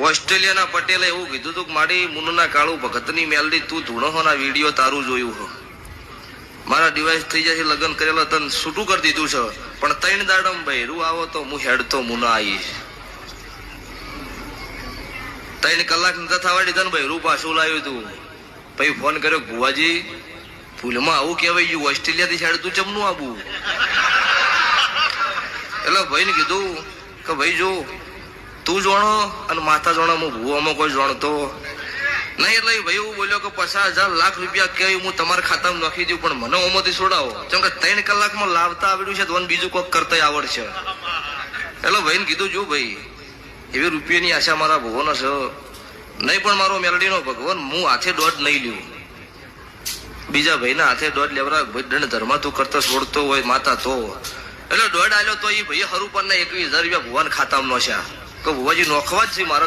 ઓસ્ટ્રેલિયાના પટેલે એવું કીધું હતું કે મારી મુનના કાળું ભગતની મેલડી તું ધૂણોના વીડિયો તારું જોયું હો. મારા ડિવાઇસ થઈ છે લગ્ન કરેલા તન છૂટું કરી દીધું છે. પણ ત્રણ દાડમ ભૈરું આવો તો હું હેડતો મુના આવીશ. ત્રણ કલાક નતા થવાડી તને ભૈરું પાછું લાવ્યું તું. પછી ફોન કર્યો, ભુવાજી, ભૂલમાં આવું કહેવાય ગયું, ઓસ્ટ્રેલિયાથી હેડ તું ચમનું આવું એટલે ભાઈને કીધું કે ભાઈ જો તું જોણો અને માતા જોણો હું ભૂવામાં કોઈ જોણતો? નહીં એટલે ભાઈ એવું બોલ્યો કે પચાસ હજાર લાખ રૂપિયા કે હું તમારા ખાતામાં નાખી દઉં, પણ મને ઓમાંથી છોડાવો. કેમ કે ત્રણ કલાકમાં લાવતા આવડ્યું છે તો બીજું કોઈક કરતા આવડશે. એટલે ભાઈને કીધું, જો ભાઈ, એવી રૂપિયાની આશા મારા ભગવાન છે. નહીં પણ મારો મેલડીનો ભગવાન, હું હાથે દોઢ નહીં લ્યું. બીજા ભાઈના હાથે દોઢ લેવરા, ભાઈ દંડ ધર્મા તું કરતા છોડતો હોય, માતા તો. એટલે દોઢ આલ્યો તો એ ભાઈ હરું પર એકવીસ હજાર રૂપિયા ભુવાન ખાતામાં નોશ્યા કે ભુવાજી નોખવા જ છે મારે